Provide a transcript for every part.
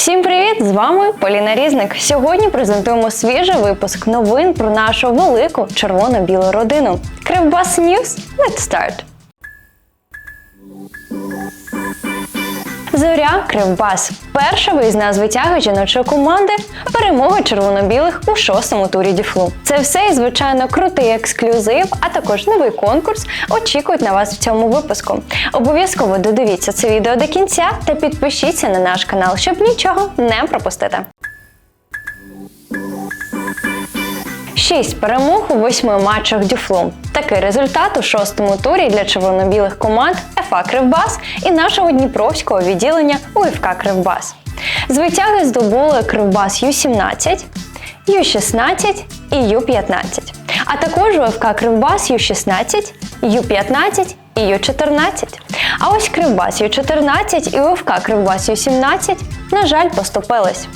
Всім привіт! З вами Поліна Різник. Сьогодні презентуємо свіжий випуск новин про нашу велику червоно-білу родину. Кривбас News. Let's start! Зоря Кривбас. Перша виїзна звитяга жіночої команди. Перемога червоно-білих у шостому турі Діфлу. Це все і звичайно крутий ексклюзив, а також новий конкурс очікують на вас в цьому випуску. Обов'язково додивіться це відео до кінця та підпишіться на наш канал, щоб нічого не пропустити. Шість перемог у восьми матчах Дюфлу. Такий результат у шостому турі для червоно-білих команд ФА Кривбас і нашого дніпровського відділення УФК Кривбас. Звитяги здобули Кривбас Ю-17, Ю-16 і Ю-15, а також УФК Кривбас Ю-16, Ю-15 і Ю-14. А ось Кривбас Ю-14 і УФК Кривбас Ю-17, на жаль, поступились.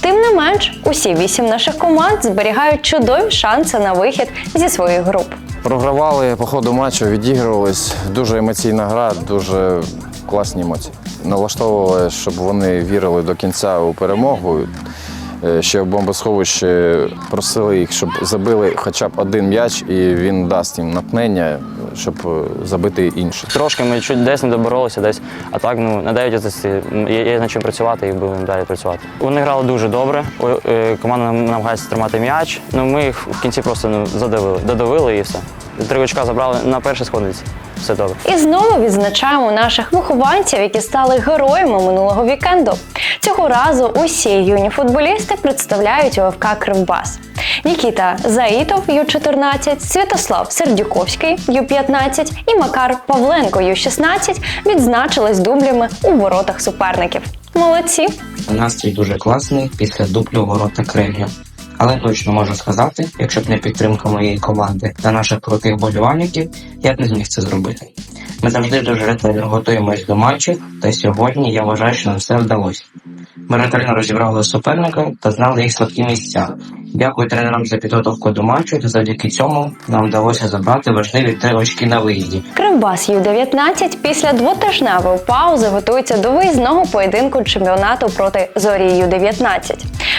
Тим не менш, усі вісім наших команд зберігають чудові шанси на вихід зі своїх груп. Програвали по ходу матчу, відігрувались. Дуже емоційна гра, дуже класні емоції. Налаштовували, щоб вони вірили до кінця у перемогу. Е, Ще в бомбосховищі просили їх, щоб забили хоча б один м'яч, і він дасть їм натхнення, щоб е, забити інший. Трошки ми чуть десь не доборолися, десь, а так ну на 9 одиниці є, над чим працювати і будемо далі працювати. Вони грали дуже добре. е, Команда намагається тримати м'яч. Ну ми їх в кінці просто ну, задавили, додавили і все. Три очка забрали на першій сходинці. Все добре. І знову відзначаємо наших вихованців, які стали героями минулого вікенду. Цього разу усі юні футболісти представляють ОФК Кривбас. Нікіта Заїтов Ю-14, Святослав Сердюковський Ю-15 і Макар Павленко Ю-16 відзначились дублями у воротах суперників. Молодці! Настрій дуже класний після дуплю у ворота Кремля. Але точно можу сказати, якщо б не підтримка моєї команди та наших крутих болівальників, я б не зміг це зробити. Ми завжди дуже ретельно готуємось до матчів, та сьогодні я вважаю, що нам все вдалося. Ми ретельно розібрали суперника та знали їх слабкі місця. Дякую тренерам за підготовку до матчу, та завдяки цьому нам вдалося забрати важливі три очки на виїзді. Кривбас Ю-19 після двотижневої паузи готується до виїзного поєдинку чемпіонату проти Зорі Ю-19.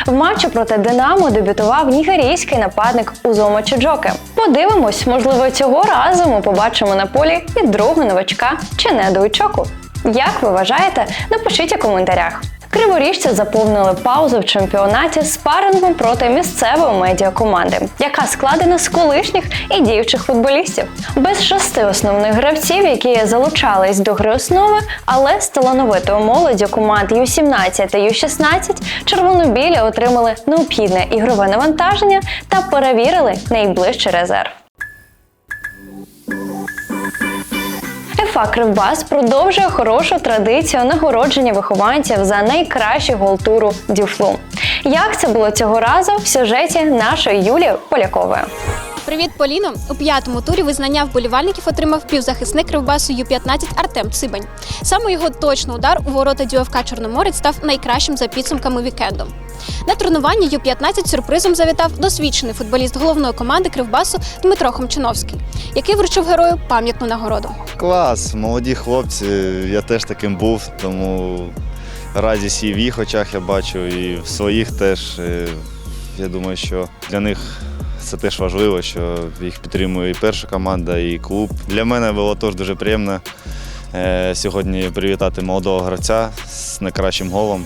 В матчі проти Динамо дебютував нігерійський нападник Узома Чиджоке. Подивимось, можливо, цього разу ми побачимо на полі і другого новачка Ченеду Ічоку. Як ви вважаєте? Напишіть у коментарях. Криворіжці заповнили паузу в чемпіонаті спарингом проти місцевої медіакоманди, яка складена з колишніх і діючих футболістів. Без шести основних гравців, які залучались до гри основи, але з талановитою молоддю команд Ю-17 та Ю-16 червоно-білі отримали необхідне ігрове навантаження та перевірили найближчий резерв. ФА Кривбас продовжує хорошу традицію нагородження вихованців за найкращий гол туру Дюфлу. Як це було цього разу в сюжеті нашої Юлії Полякової? Привіт, Поліно! У п'ятому турі визнання вболівальників отримав півзахисник Кривбасу Ю-15 Артем Цибань. Саме його точний удар у ворота ДЮФК Чорноморець став найкращим за підсумками вікенду. На тренування Ю-15 сюрпризом завітав досвідчений футболіст головної команди Кривбасу Дмитро Хомчиновський, який вручив герою пам'ятну нагороду. Клас, молоді хлопці. Я теж таким був, тому радість і в їх очах я бачу, і в своїх теж. Е, Я думаю, що для них це теж важливо, що їх підтримує і перша команда, і клуб. Для мене було теж дуже приємно е, сьогодні привітати молодого гравця з найкращим голом.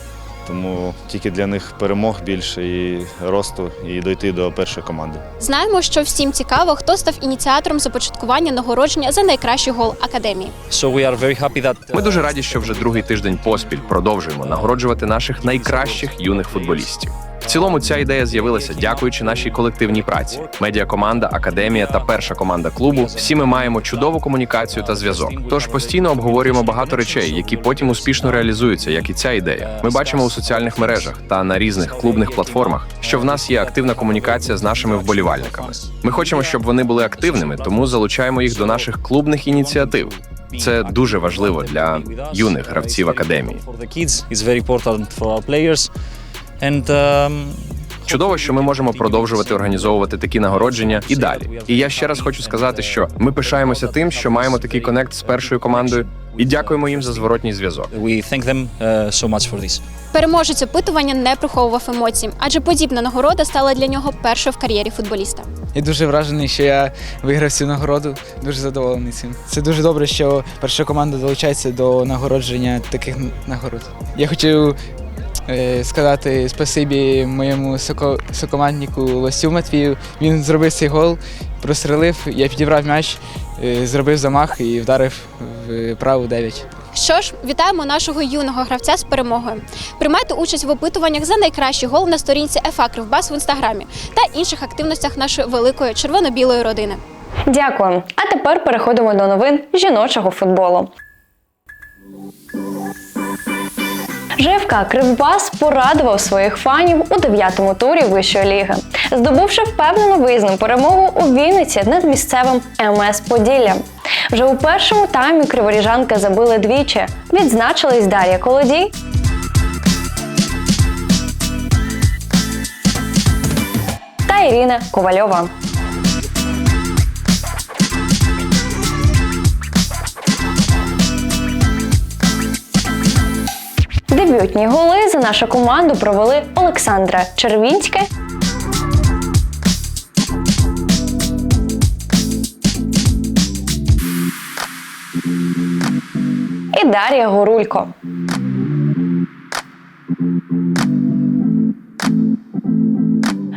Тому тільки для них перемог більше і росту, і дойти до першої команди. Знаємо, що всім цікаво, хто став ініціатором започаткування нагородження за найкращий гол академії. So we are very happy that Ми дуже раді, що вже другий тиждень поспіль продовжуємо нагороджувати наших найкращих юних футболістів. В цілому ця ідея з'явилася дякуючи нашій колективній праці. Медіакоманда, академія та перша команда клубу. Всі ми маємо чудову комунікацію та зв'язок. Тож постійно обговорюємо багато речей, які потім успішно реалізуються, як і ця ідея. Ми бачимо у соціальних мережах та на різних клубних платформах, що в нас є активна комунікація з нашими вболівальниками. Ми хочемо, щоб вони були активними, тому залучаємо їх до наших клубних ініціатив. Це дуже важливо для юних гравців академії. Um, Чудово, що ми можемо продовжувати організовувати такі нагородження і далі. І я ще раз хочу сказати, що ми пишаємося тим, що маємо такий конект з першою командою. І дякуємо їм за зворотній зв'язок. We thank them uh, so much for this. Переможець опитування не приховував емоцій, адже подібна нагорода стала для нього першою в кар'єрі футболіста. Я дуже вражений, що я виграв цю нагороду. Дуже задоволений цим. Це дуже добре, що перша команда долучається до нагородження таких нагород. Я хочу сказати спасибі моєму сокоманднику Лосю Матвію. Він зробив цей гол, прострелив, я підібрав м'яч, е, зробив замах і вдарив в праву 9. Що ж, вітаємо нашого юного гравця з перемогою. Приймайте участь в опитуваннях за найкращий гол на сторінці ФА Кривбас в інстаграмі та інших активностях нашої великої червоно-білої родини. Дякую. А тепер переходимо до новин жіночого футболу. ЖФК Кривбас порадував своїх фанів у дев'ятому турі вищої ліги, здобувши впевнену виїзну перемогу у Вінниці над місцевим МС Поділля. Вже у першому таймі криворіжанки забили двічі. Відзначились Дар'я Колодій та Ірина Ковальова. Дебютні голи за нашу команду провели Олександра Червінське і Дар'я Горулько.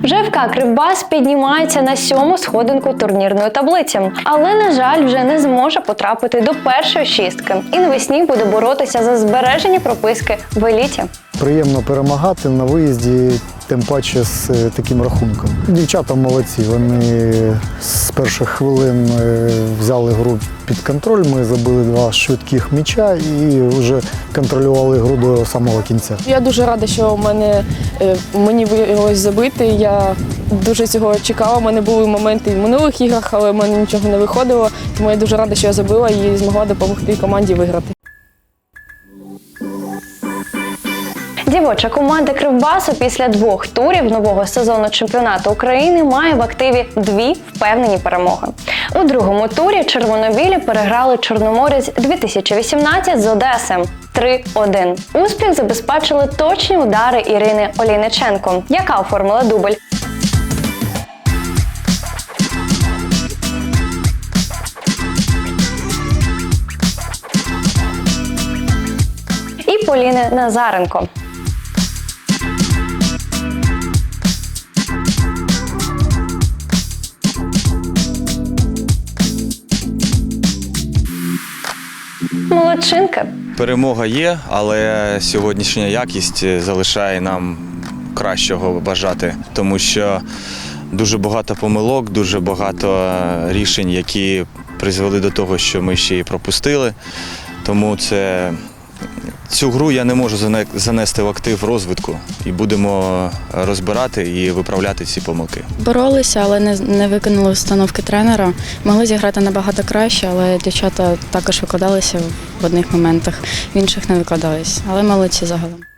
ЖФК Кривбас піднімається на сьому сходинку турнірної таблиці, але на жаль, вже не зможе потрапити до першої шістки і навесні буде боротися за збереження прописки в еліті. Приємно перемагати на виїзді, тим паче з е, таким рахунком. Дівчата молодці. Вони з перших хвилин е, взяли гру під контроль. Ми забили два швидких м'яча і вже контролювали гру до самого кінця. Я дуже рада, що мене е, мені виявилось забити. Я дуже цього чекала. У мене були моменти в минулих іграх, але в мене нічого не виходило. Тому я дуже рада, що я забила і змогла допомогти команді виграти. Дівоча команда Кривбасу після двох турів нового сезону чемпіонату України має в активі дві впевнені перемоги. У другому турі червонобілі переграли Чорноморець 2018 з Одеси 3-1. Успіх забезпечили точні удари Ірини Олійниченко, яка оформила дубль. І Поліни Назаренко. Молодчинка. Перемога є, але сьогоднішня якість залишає нам кращого бажати, тому що дуже багато помилок, дуже багато е, рішень, які призвели до того, що ми ще й пропустили. Тому це цю гру я не можу занести в актив розвитку і будемо розбирати і виправляти ці помилки. Боролися, але не, не виконали установки тренера. Могли зіграти набагато краще, але дівчата також викладалися в одних моментах, в інших не викладались. Але молодці загалом.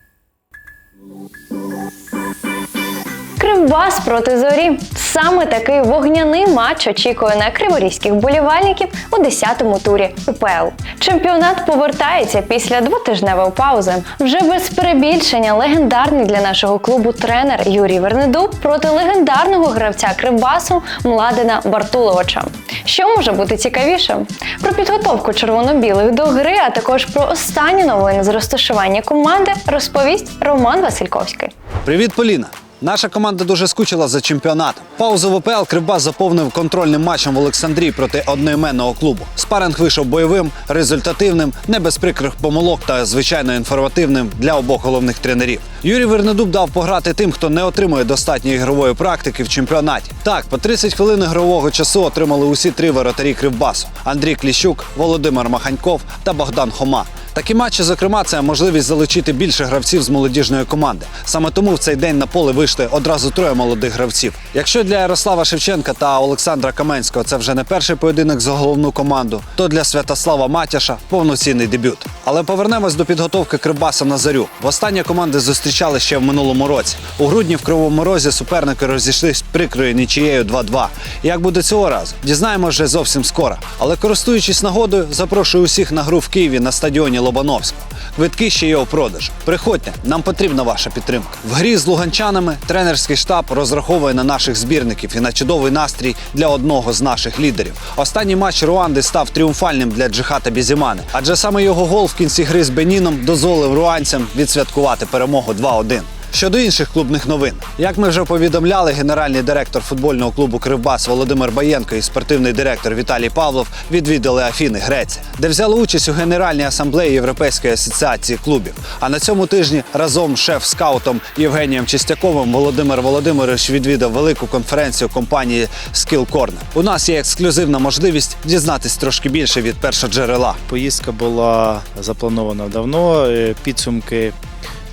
Кривбас проти зорі. Саме такий вогняний матч очікує на криворізьких болівальників у 10-му турі УПЛ. Чемпіонат повертається після двотижневої паузи. Вже без перебільшення легендарний для нашого клубу тренер Юрій Вернедуб проти легендарного гравця Кривбасу Младена Бартуловича. Що може бути цікавіше? Про підготовку червоно-білих до гри, а також про останні новини з розташування команди розповість Роман Васильковський. Привіт, Поліна! Наша команда дуже скучила за чемпіонатом. Паузу в ОПЛ Кривбас заповнив контрольним матчем в Олександрії проти одноіменного клубу. Спаринг вийшов бойовим, результативним, не без прикрих помилок та звичайно інформативним для обох головних тренерів. Юрій Вернедуб дав пограти тим, хто не отримує достатньої ігрової практики в чемпіонаті. Так, по 30 хвилин ігрового часу отримали усі три воротарі Кривбасу: Андрій Кліщук, Володимир Маханьков та Богдан Хома. Такі матчі, зокрема, це можливість залучити більше гравців з молодіжної команди. Саме тому в цей день на поле вийшли одразу троє молодих гравців. Якщо для Ярослава Шевченка та Олександра Каменського це вже не перший поєдинок за головну команду, то для Святослава Матяша повноцінний дебют. Але повернемось до підготовки Кривбаса на зарю. Востаннє команди зустрічали ще в минулому році. У грудні в Кривому Розі суперники розійшлись прикрою нічією 2-2. Як буде цього разу? Дізнаємось вже зовсім скоро. Але користуючись нагодою, запрошую усіх на гру в Києві на стадіоні Лобановського. Квитки ще є у продажу. Приходьте, нам потрібна ваша підтримка. В грі з луганчанами тренерський штаб розраховує на наших збірників і на чудовий настрій для одного з наших лідерів. Останній матч Руанди став тріумфальним для Джихата Бізімани, адже саме його гол в кінці гри з Беніном дозволив руанцям відсвяткувати перемогу 2-1. Щодо інших клубних новин, як ми вже повідомляли, генеральний директор футбольного клубу Кривбас Володимир Баєнко і спортивний директор Віталій Павлов відвідали Афіни Греція, де взяли участь у Генеральній асамблеї Європейської асоціації клубів. А на цьому тижні разом з шеф-скаутом Євгенієм Чистяковим Володимир Володимирович відвідав велику конференцію компанії Skill Corner. У нас є ексклюзивна можливість дізнатись трошки більше від першоджерела. Поїздка була запланована давно. Е, Підсумки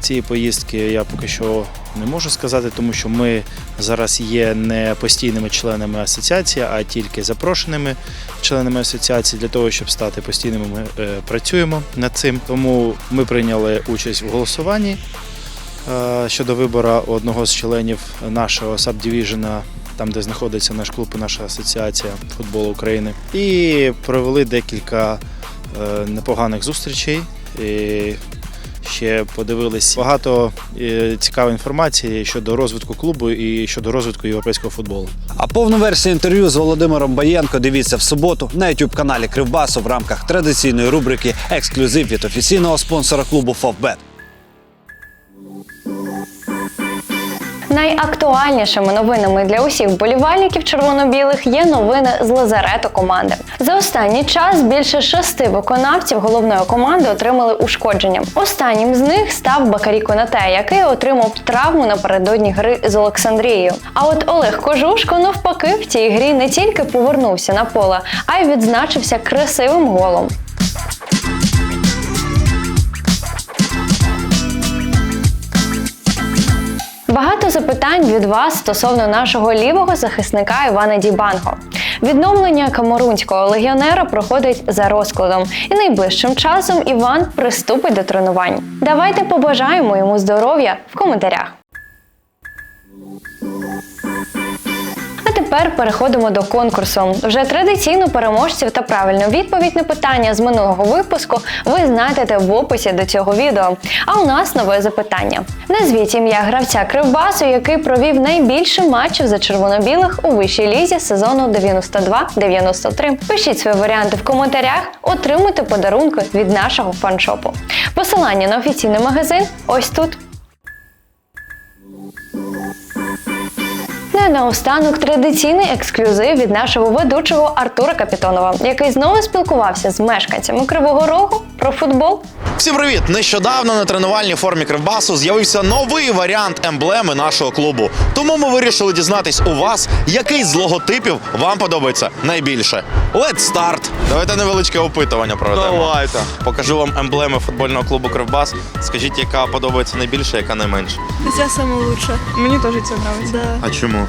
цієї поїздки я поки що не можу сказати, тому що ми зараз є не постійними членами асоціації, а тільки запрошеними членами асоціації. Для того, щоб стати постійними, ми е, працюємо над цим. Тому ми прийняли участь в голосуванні е, щодо вибору одного з членів нашого сабдивіжена, там де знаходиться наш клуб наша асоціація футболу України, і провели декілька е, непоганих зустрічей. І ще подивились багато е, цікавої інформації щодо розвитку клубу і щодо розвитку європейського футболу. А повну версію інтерв'ю з Володимиром Баєнко дивіться в суботу на youtube каналі Кривбасу в рамках традиційної рубрики Ексклюзив від офіційного спонсора клубу Фавбет. Найактуальнішими новинами для усіх вболівальників червоно-білих є новини з лазарету команди. За останній час більше шести виконавців головної команди отримали ушкодження. Останнім з них став Бакарі Конате, який отримав травму напередодні гри з Олександрією. А от Олег Кожушко навпаки в цій грі не тільки повернувся на поле, а й відзначився красивим голом. Запитань від вас стосовно нашого лівого захисника Івана Дібанго. Відновлення камерунського легіонера проходить за розкладом, і найближчим часом Іван приступить до тренувань. Давайте побажаємо йому здоров'я в коментарях. Тепер переходимо до конкурсу. Вже традиційно переможців та правильну відповідь на питання з минулого випуску ви знайдете в описі до цього відео. А у нас нове запитання. Назвіть ім'я гравця Кривбасу, який провів найбільше матчів за червоно-білих у вищій лізі сезону 92-93. Пишіть свої варіанти в коментарях, отримуйте подарунки від нашого фаншопу. Посилання на офіційний магазин ось тут. І наостанок традиційний ексклюзив від нашого ведучого Артура Капітонова, який знову спілкувався з мешканцями Кривого Рогу про футбол. Всім привіт! Нещодавно на тренувальній формі Кривбасу з'явився новий варіант емблеми нашого клубу. Тому ми вирішили дізнатись у вас, який з логотипів вам подобається найбільше. Let's start! Давайте невеличке опитування проведемо. Давайте. Покажу вам емблеми футбольного клубу Кривбас. Скажіть, яка подобається найбільше, яка найменше. Ця саме лучше. Мені теж це подобається. Да. А чому?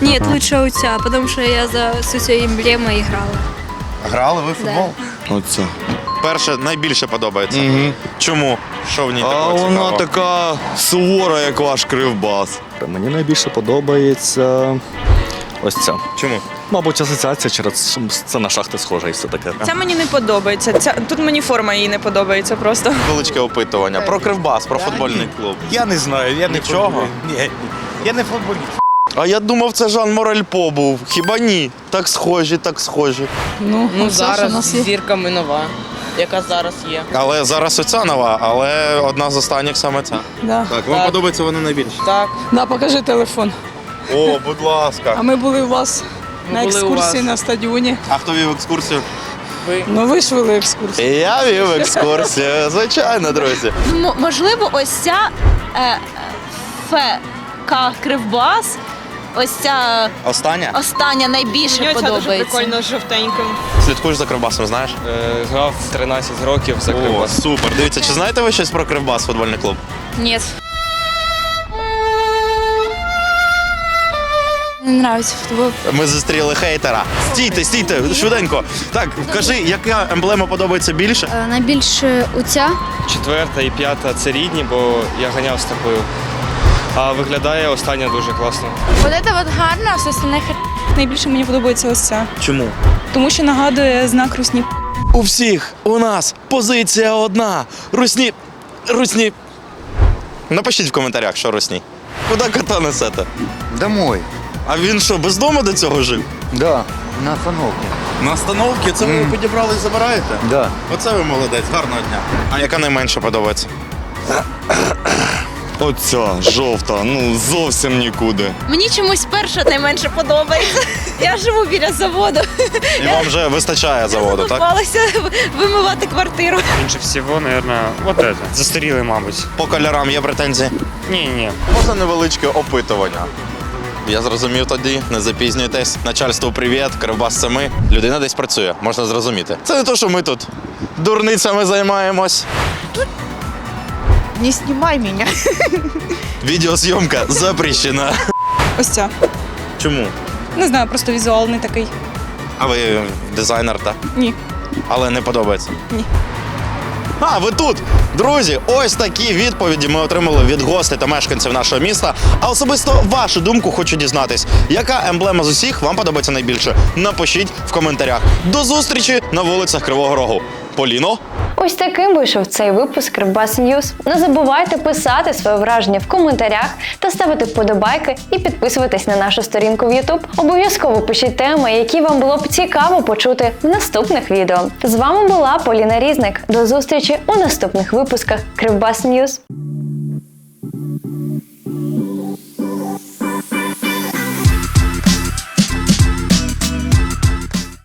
Нет, лучше у ця, потому що я за всю цю емблему грала. Грали ви в футбол? Оце. Перше найбільше подобається. Угу. Чому? Що в ній А такого вона цікавого? така сувора, як ваш кривбас. Мені найбільше подобається ось ця. Чому? Мабуть, асоціація через це на шахти схожа і все таке. Ця мені не подобається. Ця тут мені форма її не подобається просто. Величке опитування про Кривбас, про футбольний клуб. Я не знаю, я Нічого? Ні, я не футболіст. А я думав, це Жан Морельпо був. Хіба ні? Так схожі, так схожі. Ну, ну, зараз у нас є. зірка минова, яка зараз є. Але зараз оця нова, але одна з останніх саме ця. Да. Так, вам подобається вона найбільше? Так. Да, покажи телефон. О, будь ласка. А ми були у вас Ми на були у екскурсії вас. на стадіоні. А хто вів екскурсію? Ви Ну ви ж вели екскурсію. Я вів екскурсію, звичайно, друзі. М- можливо, ось ця е, ФК Кривбас, ось ця Остання? остання найбільше Мені оця дуже подобається. прикольно з жовтеньким. Слідкуєш за Кривбасом, знаєш? Грав 13 років за О, супер. Дивіться, чи знаєте ви щось про Кривбас футбольний клуб? Ні. Не подобається футбол. Ми зустріли хейтера. Стійте, стійте, швиденько. Так, кажи, яка емблема подобається більше? Найбільше оця. Четверта і п'ята це рідні, бо я ганяв з такою. А виглядає остання дуже класно. Вот это вот гарно, а все остальне Найбільше мені подобається ось ця, Чому? тому що нагадує знак русні. У всіх у нас позиція одна. Русні. Русні. Напишіть в коментарях, що русні. Куди кота несете? Домой. А він що, без дому до цього жив? Да, на остановке. На остановці це ви підібрали і забираєте? Да. Оце ви молодець, гарного дня. А яка найменше подобається? Оця жовта, ну зовсім нікуди. Мені чомусь перша найменше подобається. Я живу біля заводу. І вам вже вистачає заводу, так? Задовбалася вимивати квартиру. Менше всього, мабуть, вот это. Застаріли, мабуть. По кольорам є претензії? Ні, ні. Можна невеличке опитування. Я зрозумів тоді, не запізнюйтесь. Начальству привіт, кривбас це ми. Людина десь працює, можна зрозуміти. Це не то, що ми тут дурницями займаємось. Не знімай мене. Відеозйомка запрещена. Ось ця. Чому? Не знаю, просто візуал не такий. А ви дизайнер, так? Ні. Але не подобається. Ні. А, ви тут! Друзі, ось такі відповіді ми отримали від гостей та мешканців нашого міста. А особисто вашу думку хочу дізнатись, яка емблема з усіх вам подобається найбільше? Напишіть в коментарях. До зустрічі на вулицях Кривого Рогу. Поліно. Ось таким вийшов цей випуск Кривбас Ньюз. Не забувайте писати своє враження в коментарях та ставити вподобайки і підписуватись на нашу сторінку в YouTube. Обов'язково пишіть теми, які вам було б цікаво почути в наступних відео. З вами була Поліна Різник. До зустрічі у наступних випусках Кривбас Ньюз.